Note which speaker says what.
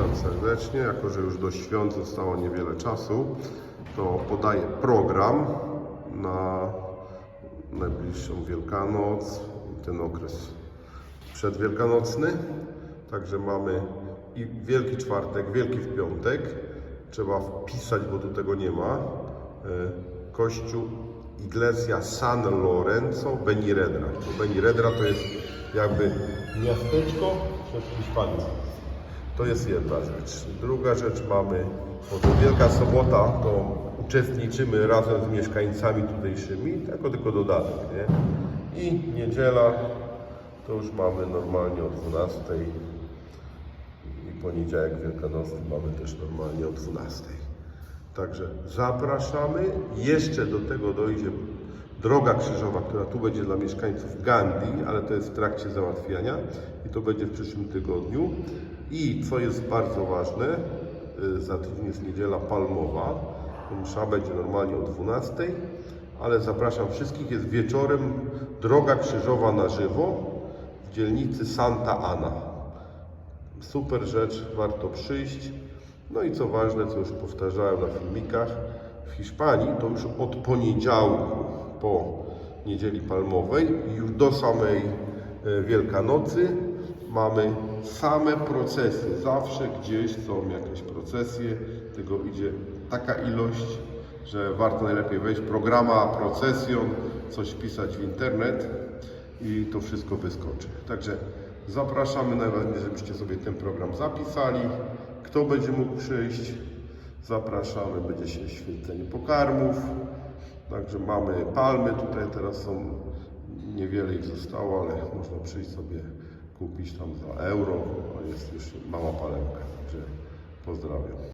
Speaker 1: Witam serdecznie. Jako, że już do świąt zostało niewiele czasu, to podaję program na najbliższą Wielkanoc ten okres przedwielkanocny. Także mamy i Wielki Czwartek, Wielki w Piątek. Trzeba wpisać, bo tu tego nie ma. E, Kościół Iglesia San Lorenzo Beniredra. Beniredra to jest jakby miasteczko przed Hiszpanią. To jest jedna rzecz. Druga rzecz mamy, bo Wielka Sobota, to uczestniczymy razem z mieszkańcami tutejszymi, jako tylko dodatek, nie? I niedziela to już mamy normalnie o 12 i poniedziałek wielkanocny mamy też normalnie o 12. Także zapraszamy. Jeszcze do tego dojdzie droga krzyżowa, która tu będzie dla mieszkańców Gandhi, ale to jest w trakcie załatwiania i to będzie w przyszłym tygodniu. I co jest bardzo ważne, y, za tydzień jest niedziela palmowa. Msza będzie normalnie o 12, ale zapraszam wszystkich. Jest wieczorem droga krzyżowa na żywo w dzielnicy Santa Ana. Super rzecz, warto przyjść. No i co ważne, co już powtarzałem na filmikach, w Hiszpanii to już od poniedziałku po niedzieli palmowej i już do samej e, Wielkanocy mamy same procesy. Zawsze gdzieś są jakieś procesje, tego idzie taka ilość, że warto najlepiej wejść programa procesjon, coś wpisać w internet i to wszystko wyskoczy. Także zapraszamy najważniejsze, żebyście sobie ten program zapisali. Kto będzie mógł przyjść, zapraszamy. Będzie się święcenie pokarmów. Także mamy palmy, tutaj teraz są, niewiele ich zostało, ale można przyjść sobie kupić tam za euro, a jest już mała palemka. Także pozdrawiam.